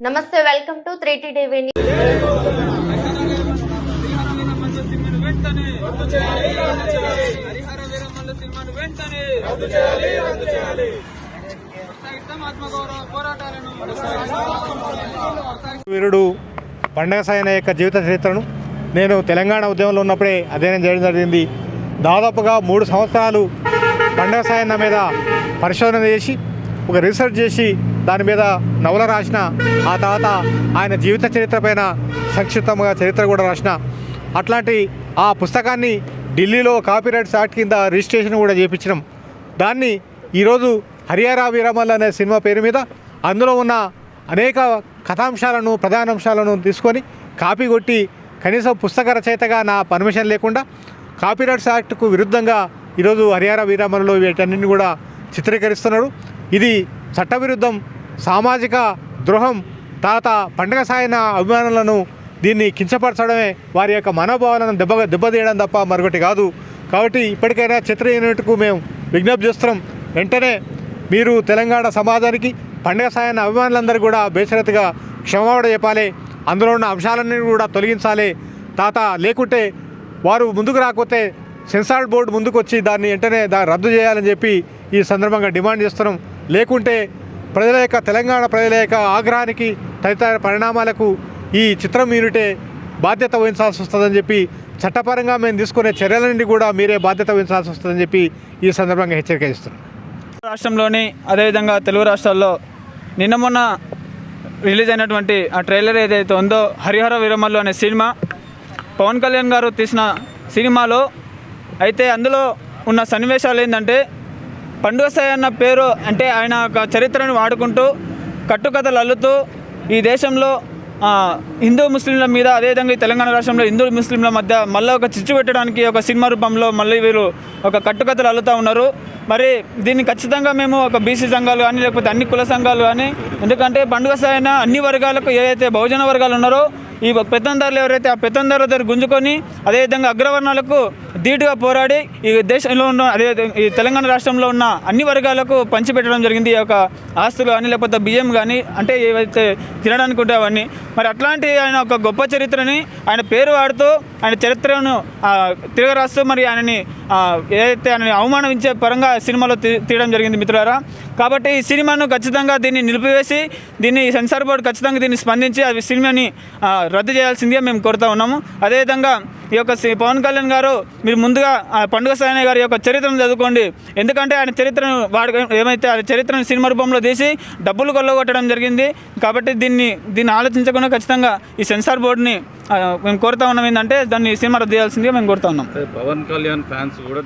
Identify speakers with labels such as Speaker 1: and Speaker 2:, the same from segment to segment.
Speaker 1: నమస్తే welcome to three T TV
Speaker 2: వీరుడు పండగ సాయన యొక్క జీవిత చరిత్రను నేను తెలంగాణ ఉద్యమంలో ఉన్నప్పుడే అధ్యయనం చేయడం జరిగింది. దాదాపుగా మూడు సంవత్సరాలు పండగ సాయన్న మీద పరిశోధన చేసి ఒక రీసెర్చ్ చేసి దాని మీద నవల రాసిన ఆ తర్వాత ఆయన జీవిత చరిత్ర పైన సంక్షిప్తంగా చరిత్ర కూడా రాసిన. అట్లాంటి ఆ పుస్తకాన్ని ఢిల్లీలో కాపీరైట్స్ యాక్ట్ కింద రిజిస్ట్రేషన్ కూడా చేయించినాం దాన్ని ఈరోజు హరియారా వీరమల్ అనే సినిమా పేరు మీద అందులో ఉన్న అనేక కథాంశాలను ప్రధానాంశాలను తీసుకొని కాపీ కొట్టి కనీసం పుస్తక రచయితగా నా పర్మిషన్ లేకుండా కాపీరైట్స్ యాక్ట్కు విరుద్ధంగా ఈరోజు హరియారా వీరామణలో వీటన్నింటిని కూడా చిత్రీకరిస్తున్నాడు ఇది చట్టవిరుద్ధం సామాజిక ద్రోహం తాత పండగ సాయన అభిమానులను దీన్ని కించపరచడమే వారి యొక్క మనోభావాలను దెబ్బ దెబ్బతీయడం తప్ప మరొకటి కాదు. కాబట్టి ఇప్పటికైనా చిత్ర యూనిట్కు మేము విజ్ఞప్తి చేస్తున్నాం. వెంటనే మీరు తెలంగాణ సమాజానికి పండగ సాయన అభిమానులందరూ కూడా బేషరతుగా క్షమాపణ చెప్పాలి. అందులో ఉన్న అంశాలన్నీ కూడా తొలగించాలి. తాత లేకుంటే వారు ముందుకు రాకపోతే సెన్సార్ బోర్డు ముందుకు వచ్చి దాన్ని వెంటనే దాన్ని రద్దు చేయాలని చెప్పి ఈ సందర్భంగా డిమాండ్ చేస్తున్నాం. లేకుంటే ప్రజల యొక్క తెలంగాణ ప్రజల యొక్క ఆగ్రహానికి తదితర పరిణామాలకు ఈ చిత్రం యూనిటే బాధ్యత వహించాల్సి వస్తుందని చెప్పి చట్టపరంగా మేము తీసుకునే చర్యలన్నీ కూడా మీరే బాధ్యత వహించాల్సి వస్తుందని చెప్పి ఈ సందర్భంగా హెచ్చరిక ఇస్తున్నాం
Speaker 3: రాష్ట్రంలోని అదేవిధంగా తెలుగు రాష్ట్రాల్లో నిన్న మొన్న రిలీజ్ అయినటువంటి ఆ ట్రైలర్ ఏదైతే ఉందో హరిహర వీరమల్లు అనే సినిమా పవన్ కళ్యాణ్ గారు తీసిన సినిమాలో అయితే అందులో ఉన్న సన్నివేశాలు ఏంటంటే పండుగ సాయి అన్న పేరు అంటే ఆయన ఒక చరిత్రను వాడుకుంటూ కట్టుకథలు అల్లుతూ ఈ దేశంలో హిందూ ముస్లింల మీద అదేవిధంగా ఈ తెలంగాణ రాష్ట్రంలో హిందూ ముస్లింల మధ్య మళ్ళీ ఒక చిచ్చు పెట్టడానికి ఒక సినిమా రూపంలో మళ్ళీ వీరు ఒక కట్టుకథలు అల్లుతూ ఉన్నారు. మరి దీన్ని ఖచ్చితంగా మేము ఒక బీసీ సంఘాలు కానీ లేకపోతే అన్ని కుల సంఘాలు కానీ ఎందుకంటే పండుగ సాయన అన్ని వర్గాలకు ఏదైతే బహుజన వర్గాలు ఉన్నారో ఈ పెత్తందారులు ఎవరైతే ఆ పెత్తందారుల దగ్గర గుంజుకొని అదేవిధంగా అగ్రవర్ణాలకు ధీటుగా పోరాడి ఈ దేశంలో ఉన్న అదే ఈ తెలంగాణ రాష్ట్రంలో ఉన్న అన్ని వర్గాలకు పంచిపెట్టడం జరిగింది. ఈ యొక్క ఆస్తులు కానీ లేకపోతే బియ్యం కానీ అంటే ఏవైతే తినడానికి ఉంటే అవన్నీ. మరి అట్లాంటి ఆయన ఒక గొప్ప చరిత్రని ఆయన పేరు వాడుతూ ఆయన చరిత్రను తిరగరాస్తూ మరి ఆయనని ఏదైతే ఆయనని అవమానించే పరంగా సినిమాలో తీ- తీయడం జరిగింది మిత్రులారా. కాబట్టి ఈ సినిమాను ఖచ్చితంగా దీన్ని నిలిపివేసి దీన్ని సెన్సార్ బోర్డు ఖచ్చితంగా దీన్ని స్పందించి ఆ సినిమాని రద్దు చేయాల్సిందిగా మేము కోరుతా ఉన్నాము. అదేవిధంగా ఈ యొక్క పవన్ కళ్యాణ్ గారు మీరు ముందుగా ఆ పండుగ సాయన గారి యొక్క చరిత్రను చదువుకోండి. ఎందుకంటే ఆయన చరిత్రను వాడు ఏమైతే ఆ చరిత్రను సినిమా రూపంలో తీసి డబ్బులు కొల్లగొట్టడం జరిగింది. కాబట్టి దీన్ని దీన్ని ఆలోచించకుండా ఖచ్చితంగా ఈ సెన్సార్ బోర్డుని మేము కోరుతా ఉన్నాం ఏంటంటే దాన్ని సినిమా రద్దు చేయాల్సిందిగా మేము కోరుతా ఉన్నాం.
Speaker 4: పవన్ కళ్యాణ్ ఫ్యాన్స్ కూడా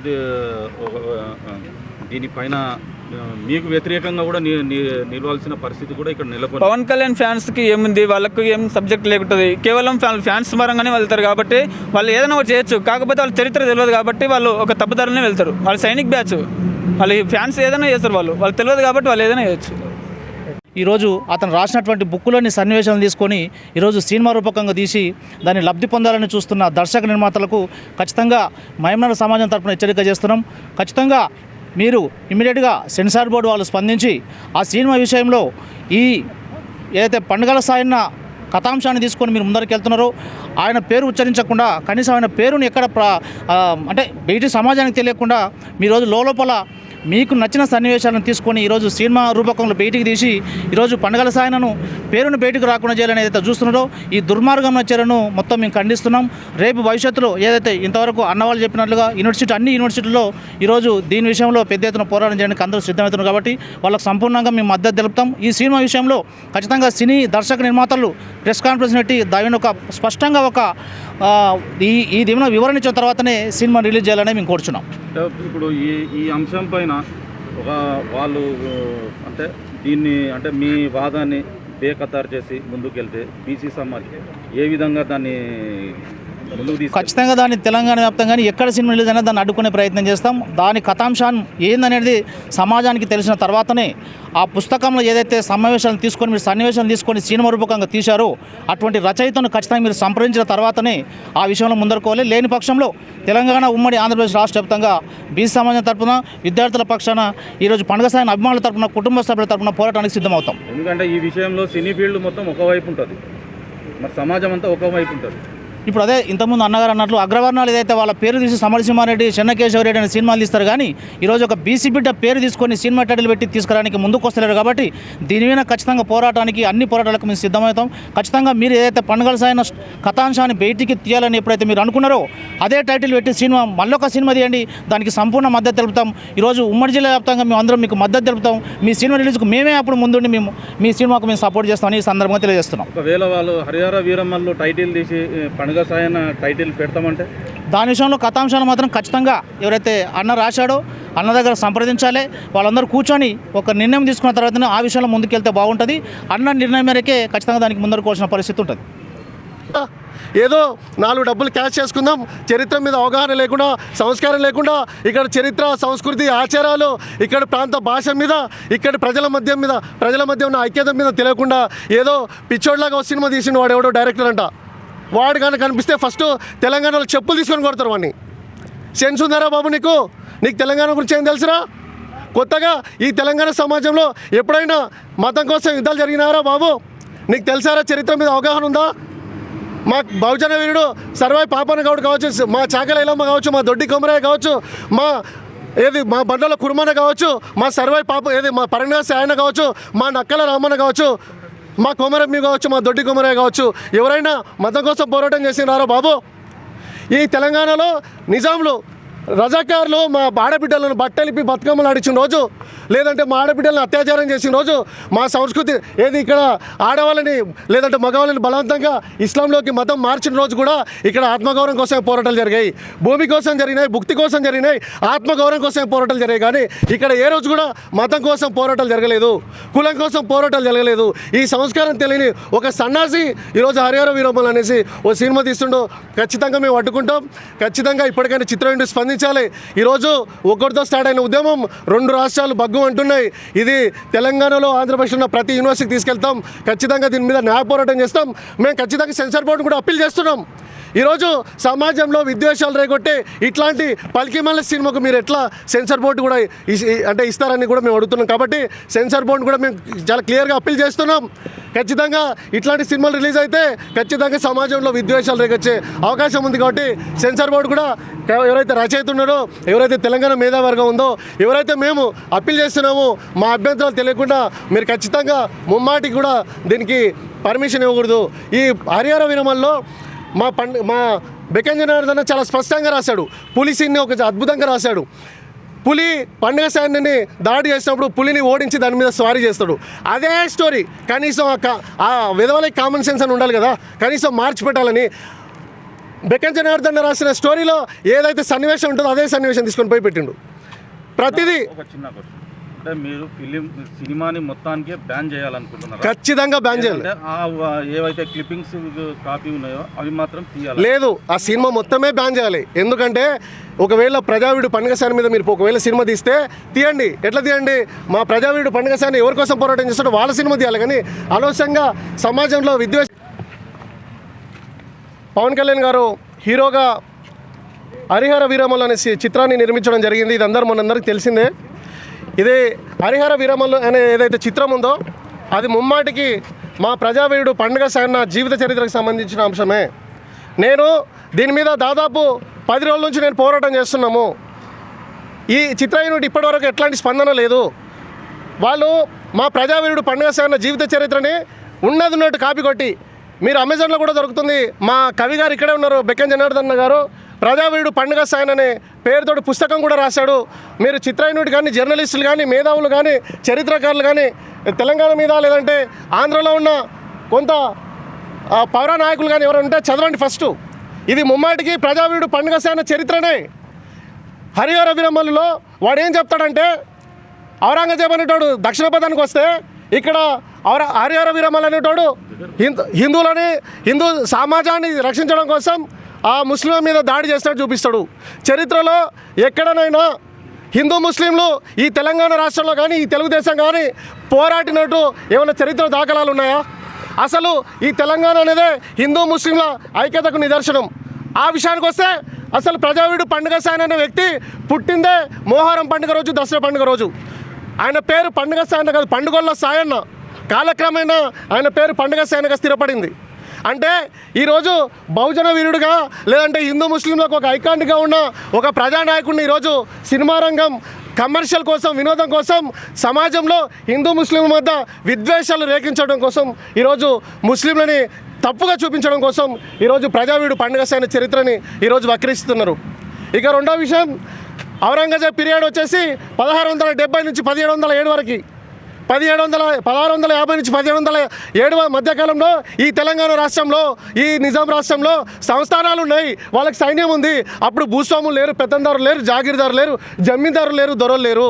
Speaker 4: దీనిపైన మీకు వ్యతిరేకంగా కూడా నిలవాల్సిన పరిస్థితి కూడా ఇక్కడ నెలకొని
Speaker 3: పవన్ కళ్యాణ్ ఫ్యాన్స్కి ఏముంది? వాళ్ళకు ఏం సబ్జెక్ట్ లేకుంటుంది. కేవలం ఫ్యాన్ ఫ్యాన్స్ పరంగానే వెళ్తారు కాబట్టి వాళ్ళు ఏదైనా ఒకటి చేయొచ్చు. కాకపోతే వాళ్ళ చరిత్ర తెలియదు కాబట్టి వాళ్ళు ఒక తప్పుదారులనే వెళ్తారు. వాళ్ళు సైనిక్ బ్యాచ్ వాళ్ళు ఫ్యాన్స్ ఏదైనా చేస్తారు వాళ్ళు. వాళ్ళు తెలియదు కాబట్టి వాళ్ళు ఏదైనా చేయొచ్చు.
Speaker 5: ఈరోజు అతను రాసినటువంటి బుక్కులోని సన్నివేశాలను తీసుకొని ఈరోజు సినిమా రూపకంగా తీసి దాన్ని లబ్ధి పొందాలని చూస్తున్న దర్శక నిర్మాతలకు ఖచ్చితంగా మహిమల సమాజం తరపున హెచ్చరిక చేస్తున్నాం. ఖచ్చితంగా మీరు ఇమీడియట్గా సెన్సార్ బోర్డు వాళ్ళు స్పందించి ఆ సినిమా విషయంలో ఈ ఏదైతే పండుగల సాయన్న కథాంశాన్ని తీసుకొని మీరు ముందరికి వెళ్తున్నారో ఆయన పేరు ఉచ్చరించకుండా కనీసం ఆయన పేరుని ఎక్కడ అంటే బయటి సమాజానికి తెలియకుండా మీ రోజు లోపల మీకు నచ్చిన సన్నివేశాలను తీసుకొని ఈరోజు సినిమా రూపకంలో బయటికి తీసి ఈరోజు పండుగల సాయనను పేరును బయటకు రాకుండా చేయాలని ఏదైతే చూస్తున్నారో ఈ దుర్మార్గం చర్యను మొత్తం మేము ఖండిస్తున్నాం. రేపు భవిష్యత్తులో ఏదైతే ఇంతవరకు అన్నవాళ్ళు చెప్పినట్లుగా యూనివర్సిటీ అన్ని యూనివర్సిటీల్లో ఈరోజు దీని విషయంలో పెద్ద ఎత్తున పోరాటం చేయడానికి అందరూ సిద్ధమవుతున్నారు కాబట్టి వాళ్ళకు సంపూర్ణంగా మేము మద్దతు తెలుపుతాం. ఈ సినిమా విషయంలో ఖచ్చితంగా సినీ దర్శక నిర్మాతలు ప్రెస్ కాన్ఫరెన్స్ పెట్టి దాని ఒక స్పష్టంగా ఒక ఈ ఈ దీనిలో వివరణ ఇచ్చిన తర్వాతనే సినిమా రిలీజ్ చేయాలని మేము కోరుచున్నాం.
Speaker 4: ఇప్పుడు ఈ ఈ అంశం పైన ఒక వాళ్ళు అంటే దీన్ని అంటే మీ వాదాన్ని బేఖతారు చేసి ముందుకెళ్తే బీసీ సమాజ్ ఏ విధంగా దాన్ని
Speaker 5: ఖచ్చితంగా దాన్ని తెలంగాణ వ్యాప్తంగా ఎక్కడ సినిమా రిలీజ్ అయినా దాన్ని అడ్డుకునే ప్రయత్నం చేస్తాం. దాని కథాంశాన్ని ఏందనేది సమాజానికి తెలిసిన తర్వాతనే ఆ పుస్తకంలో ఏదైతే సమావేశాలను తీసుకొని మీరు సన్నివేశాలు తీసుకొని సినిమా రూపకంగా తీశారో అటువంటి రచయితను ఖచ్చితంగా మీరు సంప్రదించిన తర్వాతనే ఆ విషయంలో ముందరుకోవాలి. లేని పక్షంలో తెలంగాణ ఉమ్మడి ఆంధ్రప్రదేశ్ రాష్ట్ర వ్యాప్తంగా బీసీ సమాజం తరపున విద్యార్థుల పక్షాన ఈరోజు పండుగ సాయం అభిమానుల తరపున కుటుంబ సభ్యుల తరపున పోరాటానికి సిద్ధమవుతాం.
Speaker 4: ఎందుకంటే ఈ విషయంలో సినీ ఫీల్డ్ మొత్తం ఒకవైపు ఉంటుంది. మరి సమాజం అంతా ఒకవైపు ఉంటుంది.
Speaker 5: ఇప్పుడు అదే ఇంతకుముందు అన్నగారు అన్నట్లు అగ్రవర్ణాలు ఏదైతే వాళ్ళ పేరు తీసి సమరసింహారెడ్డి చెన్నకేశవరెడ్డి అనే సినిమాలు తీస్తారు కానీ ఈరోజు ఒక బీసీ బిడ్డ పేరు తీసుకొని సినిమా టైటిల్ పెట్టి తీసుకురావడానికి ముందుకు వస్తలేరు కాబట్టి దీని మీద ఖచ్చితంగా పోరాటానికి అన్ని పోరాటాలకు మేము సిద్ధమవుతాం. ఖచ్చితంగా మీరు ఏదైతే పండుగల సాయన కథాంశాన్ని బయటికి తీయాలని ఎప్పుడైతే మీరు అనుకున్నారో అదే టైటిల్ పెట్టి సినిమా మళ్ళొక సినిమా తీయండి. దానికి సంపూర్ణ మద్దతు తెలుపుతాం. ఈరోజు ఉమ్మడి జిల్లా వ్యాప్తంగా మేము అందరం మీకు మద్దతు తెలుపుతాం. మీ సినిమా రిలీజ్కు మేమే అప్పుడు ముందుండి మేము మీ సినిమాకు మేము సపోర్ట్ చేస్తామని ఈ సందర్భంగా తెలియజేస్తున్నాం.
Speaker 4: ఒకవేళ వాళ్ళు హరిహర వీరమ్మల్లో టైటిల్ తీసి పండుగ సాయన టైటిల్ పెడతామంటే?
Speaker 5: దాని విషయంలో కథాంశాలు మాత్రం ఖచ్చితంగా ఎవరైతే అన్న రాశాడో అన్న దగ్గర సంప్రదించాలి. వాళ్ళందరూ కూర్చొని ఒక నిర్ణయం తీసుకున్న తర్వాతనే ఆ విషయంలో ముందుకెళ్తే బాగుంటుంది. అన్న నిర్ణయం మేరకే ఖచ్చితంగా దానికి ముందరుకోవాల్సిన పరిస్థితి ఉంటుంది.
Speaker 6: ఏదో నాలుగు డబ్బులు క్యాష్ చేసుకుందాం. చరిత్ర మీద అవగాహన లేకుండా సంస్కారం లేకుండా ఇక్కడ చరిత్ర సంస్కృతి ఆచారాలు ఇక్కడ ప్రాంత భాష మీద ఇక్కడ ప్రజల మధ్య మీద ప్రజల మధ్య ఉన్న ఐక్యత మీద తెలియకుండా ఏదో పిచ్చోడ్లాగా ఒక సినిమా తీసిన వాడు ఎవడో డైరెక్టర్ అంట. వాడు కానీ కనిపిస్తే ఫస్ట్ తెలంగాణలో చెప్పులు తీసుకొని కొడతారు వాడిని. సెన్స్ ఉందారా బాబు నీకు? నీకు తెలంగాణ గురించి ఏం తెలుసురా? కొత్తగా ఈ తెలంగాణ సమాజంలో ఎప్పుడైనా మతం కోసం యుద్ధాలు జరిగినారా బాబు? నీకు తెలిసారా చరిత్ర మీద అవగాహన ఉందా? మా బహుజన వీరుడు సర్వాయి పాపన గౌడ్ కావచ్చు మా చాకల ఇలమ్మ కావచ్చు మా దొడ్డి కొమరయ్య కావచ్చు మా ఏది మా బండల కుర్మన కావచ్చు మా సర్వాయి పాప ఏది మా పరంగా ఆయన కావచ్చు మా నక్కల రామన్న కావచ్చు మా కొమరమ్మి కావచ్చు మా దొడ్డి కొమరయ్య కావచ్చు ఎవరైనా మతం కోసం పోరాటం చేసినారా బాబు? ఈ తెలంగాణలో నిజాంలో రజాకారులు మా ఆడబిడ్డలను బట్టలిపి బతుకమ్మలు ఆడించిన రోజు లేదంటే మా ఆడబిడ్డలను అత్యాచారం చేసిన రోజు మా సంస్కృతి ఏది ఇక్కడ ఆడవాళ్ళని లేదంటే మగవాళ్ళని బలవంతంగా ఇస్లాంలోకి మతం మార్చిన రోజు కూడా ఇక్కడ ఆత్మగౌరవం కోసం పోరాటాలు జరిగాయి. భూమి కోసం జరిగినాయి భుక్తి కోసం జరిగినాయి ఆత్మగౌరవం కోసం పోరాటాలు జరిగాయి. కానీ ఇక్కడ ఏ రోజు కూడా మతం కోసం పోరాటాలు జరగలేదు కులం కోసం పోరాటాలు జరగలేదు. ఈ సంస్కారం తెలియని ఒక సన్నాసి ఈరోజు హరిహర వీరమ్మలు అనేసి ఓ సినిమా తీస్తుండో ఖచ్చితంగా మేము అడ్డుకుంటాం. ఖచ్చితంగా ఇప్పటికైనా చిత్రం స్పందించాలి ఈరోజు ఒక్కరితో స్టార్ట్ అయిన ఉద్యమం రెండు రాష్ట్రాలు బగ్గు అంటున్నాయి. ఇది తెలంగాణలో ఆంధ్రప్రదేశ్లో ఉన్న ప్రతి యూనివర్సిటీకి తీసుకెళ్తాం. ఖచ్చితంగా దీని మీద న్యాయ పోరాటం చేస్తాం. మేము ఖచ్చితంగా సెన్సార్ బోర్డు కూడా అప్పీల్ చేస్తున్నాం. ఈరోజు సమాజంలో విద్వేషాలు రేగొట్టే ఇట్లాంటి పలికిమల్ల సినిమాకు మీరు ఎట్లా సెన్సార్ బోర్డు కూడా అంటే ఇస్తారని కూడా మేము అడుగుతున్నాం. కాబట్టి సెన్సార్ బోర్డు కూడా మేము చాలా క్లియర్గా అప్పీల్ చేస్తున్నాం. ఖచ్చితంగా ఇట్లాంటి సినిమాలు రిలీజ్ అయితే ఖచ్చితంగా సమాజంలో విద్వేషాలు రేగొచ్చే అవకాశం ఉంది కాబట్టి సెన్సార్ బోర్డు కూడా ఎవరైతే రచయిత ఉన్నారో ఎవరైతే తెలంగాణ మేధావర్గం ఉందో ఎవరైతే మేము అప్పీల్ చేస్తున్నామో మా అభ్యంతరాలు తెలియకుండా మీరు ఖచ్చితంగా ముమ్మాటికి కూడా దీనికి పర్మిషన్ ఇవ్వకూడదు. ఈ హరిహర విరమల్లో మా పండు మా బెకంజనార్దన చాలా స్పష్టంగా రాశాడు. పులి సీన్ని ఒక అద్భుతంగా రాశాడు. పులి పండుగ సాయాన్ని దాడి చేసినప్పుడు పులిని ఓడించి దాని మీద స్వారీ చేస్తాడు. అదే స్టోరీ కనీసం ఆ ఆ విధవలకి కామన్ సెన్స్ అని ఉండాలి కదా. కనీసం మార్చి పెట్టాలని బెకెన్ జనార్దన్ రాసిన స్టోరీలో ఏదైతే సన్నివేశం ఉంటుందో అదే సన్నివేశం తీసుకొని పోయి పెట్టిండు. ప్రతిదీ
Speaker 4: అంటే మీరు ఫిలిం సినిమాని మొత్తానికి బ్యాన్ చేయాలనుకుంటున్నారు?
Speaker 6: ఖచ్చితంగా బ్యాన్ చేయాలి.
Speaker 4: ఏవైతే క్లిప్పింగ్స్ కాపీ ఉన్నాయో అవి మాత్రం తీయాలి?
Speaker 6: లేదు ఆ సినిమా మొత్తమే బ్యాన్ చేయాలి. ఎందుకంటే ఒకవేళ ప్రజావీడు పండుగ సాని మీద మీరు ఒకవేళ సినిమా తీస్తే తీయండి. ఎట్లా తీయండి? మా ప్రజావీడు పండుగ సాని ఎవరి కోసం పోరాటం చేస్తాడో వాళ్ళ సినిమా తీయాలి. కానీ అనవసరంగా సమాజంలో విద్వేష పవన్ కళ్యాణ్ గారు హీరోగా హరిహర వీరమల్లు అనే చిత్రాన్ని నిర్మించడం జరిగింది. ఇది అందరూ మనందరికీ తెలిసిందే. ఇది హరిహర వీరమల్లు అనే ఏదైతే చిత్రం ఉందో అది ముమ్మాటికి మా ప్రజావీరుడు పండుగ సన్న జీవిత చరిత్రకు సంబంధించిన అంశమే. నేను దీని మీద దాదాపు పది రోజుల నుంచి నేను పోరాటం చేస్తున్నాము. ఈ చిత్ర యూనిట్ ఇప్పటివరకు ఎట్లాంటి స్పందన లేదు. వాళ్ళు మా ప్రజావీరుడు పండుగ సన్న జీవిత చరిత్రని ఉన్నది ఉన్నట్టు కాపీ కొట్టి మీరు అమెజాన్లో కూడా దొరుకుతుంది. మా కవి గారు ఇక్కడే ఉన్నారు బెక్కన్ జనార్దన్న గారు. ప్రజావీరుడు పండుగ సాయన్ అనే పేరుతోటి పుస్తకం కూడా రాశాడు. మీరు చిత్ర కానీ జర్నలిస్టులు కానీ మేధావులు కానీ చరిత్రకారులు కానీ తెలంగాణ మీద లేదంటే ఆంధ్రలో ఉన్న కొంత పౌర నాయకులు కానీ ఎవరైనా ఉంటే చదవండి ఫస్ట్. ఇది ముమ్మాటికి ప్రజావీరుడు పండుగ సాయన చరిత్రనే. హరిహర విరమల్లులో వాడు ఏం చెప్తాడంటే ఔరంగజేబ్ అనేటోడు దక్షిణ పదానికి వస్తే ఇక్కడ ఔర హరిహర వీరమల్ అనేటోడు హిందూ హిందువులని హిందూ సమాజాన్ని రక్షించడం కోసం ఆ ముస్లిం మీద దాడి చేసినట్టు చూపిస్తాడు. చరిత్రలో ఎక్కడనైనా హిందూ ముస్లింలు ఈ తెలంగాణ రాష్ట్రంలో కానీ ఈ తెలుగుదేశం కానీ పోరాటినట్టు ఏమైనా చరిత్ర దాఖలాలు ఉన్నాయా? అసలు ఈ తెలంగాణ అనేదే హిందూ ముస్లింల ఐక్యతకు నిదర్శనం. ఆ విషయానికి వస్తే అసలు ప్రజావీడు పండుగ సాయన్ అనే వ్యక్తి పుట్టిందే మోహరం పండుగ రోజు దసరా పండుగ రోజు. ఆయన పేరు పండుగ సాయన్న కాదు పండుగల్లో సాయన్న కాలక్రమేణా ఆయన పేరు పండుగ సాయనగా స్థిరపడింది. అంటే ఈరోజు బహుజన వీరుడుగా లేదంటే హిందూ ముస్లింలకు ఒక ఐకాండ్గా ఉన్న ఒక ప్రజానాయకుడిని ఈరోజు సినిమా రంగం కమర్షియల్ కోసం వినోదం కోసం సమాజంలో హిందూ ముస్లింల మధ్య విద్వేషాలు రేకించడం కోసం ఈరోజు ముస్లింలని తప్పుగా చూపించడం కోసం ఈరోజు ప్రజావీడు పండుగ సైన చరిత్రని ఈరోజు వక్రీస్తున్నారు. ఇక రెండో విషయం ఔరంగజేబ్ పీరియడ్ వచ్చేసి పదహారు వందల డెబ్బై నుంచి పదిహేడు వందల ఏడు వరకు. పదిహేడు వందల పదహారు వందల యాభై నుంచి పదిహేడు వందల ఏడవ మధ్యకాలంలో ఈ తెలంగాణ రాష్ట్రంలో ఈ నిజాం రాష్ట్రంలో సంస్థానాలు ఉన్నాయి. వాళ్ళకి సైన్యం ఉంది. అప్పుడు భూస్వాములు లేరు పెత్తందారు లేరు జాగీర్దారు లేరు జమీందారులు లేరు దొరలు లేరు.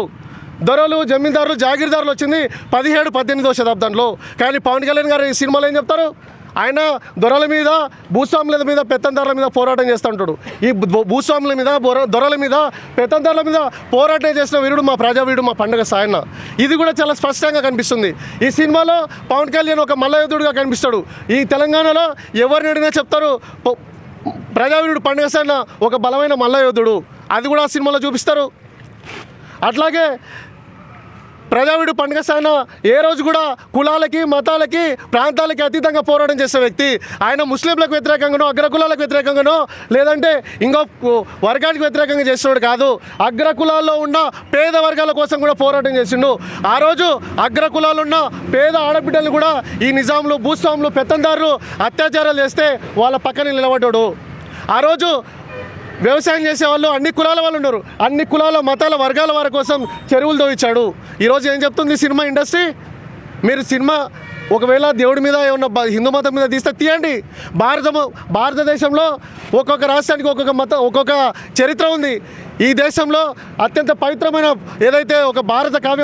Speaker 6: దొరలు జమీందారులు జాగీర్దారులు వచ్చింది పదిహేడు పద్దెనిమిదో శతాబ్దంలో. కానీ పవన్ కళ్యాణ్ గారు ఈ సినిమాలో ఏం చెప్తారు? ఆయన దొరల మీద భూస్వాముల మీద పెత్తందారుల మీద పోరాటం చేస్తుంటాడు. ఈ భూ- భూస్వాముల మీద దొరల మీద పెత్తందారుల మీద పోరాటం చేసిన వీరుడు మా ప్రజావీరుడు మా పండుగ సాయన్న. ఇది కూడా చాలా స్పష్టంగా కనిపిస్తుంది. ఈ సినిమాలో పవన్ కళ్యాణ్ ఒక మల్లయుద్ధుడుగా కనిపిస్తాడు. ఈ తెలంగాణలో ఎవరిని అడిగినా చెప్తారు ప్రజావీరుడు పండుగ సాయన ఒక బలమైన మల్లయోధుడు. అది కూడా ఆ సినిమాలో చూపిస్తారు. అట్లాగే ప్రజావిడు పండుగ సాయన ఏ రోజు కూడా కులాలకి మతాలకి ప్రాంతాలకి అతీతంగా పోరాటం చేసే వ్యక్తి. ఆయన ముస్లింలకు వ్యతిరేకంగానో అగ్రకులాలకు వ్యతిరేకంగానో లేదంటే ఇంకో వర్గానికి వ్యతిరేకంగా చేసినోడు కాదు. అగ్రకులాల్లో ఉన్న పేద వర్గాల కోసం కూడా పోరాటం చేసిండు. ఆ రోజు అగ్రకులాలు ఉన్న పేద ఆడబిడ్డలు కూడా ఈ నిజాంలు భూస్వాములు పెత్తందారులు అత్యాచారాలు చేస్తే వాళ్ళ పక్కన నిలబడ్డాడు. ఆ రోజు వ్యవసాయం చేసే వాళ్ళు అన్ని కులాల వాళ్ళు ఉన్నారు. అన్ని కులాల మతాల వర్గాల వారి కోసం చెరువులు తోయించాడు. ఈరోజు ఏం చెప్తుంది సినిమా ఇండస్ట్రీ? మీరు సినిమా ఒకవేళ దేవుడి మీద ఏమన్నా హిందూ మతం మీద తీస్తే తీయండి. భారతము భారతదేశంలో ఒక్కొక్క రాష్ట్రానికి ఒక్కొక్క మతం ఒక్కొక్క చరిత్ర ఉంది. ఈ దేశంలో అత్యంత పవిత్రమైన ఏదైతే ఒక భారత కావ్యం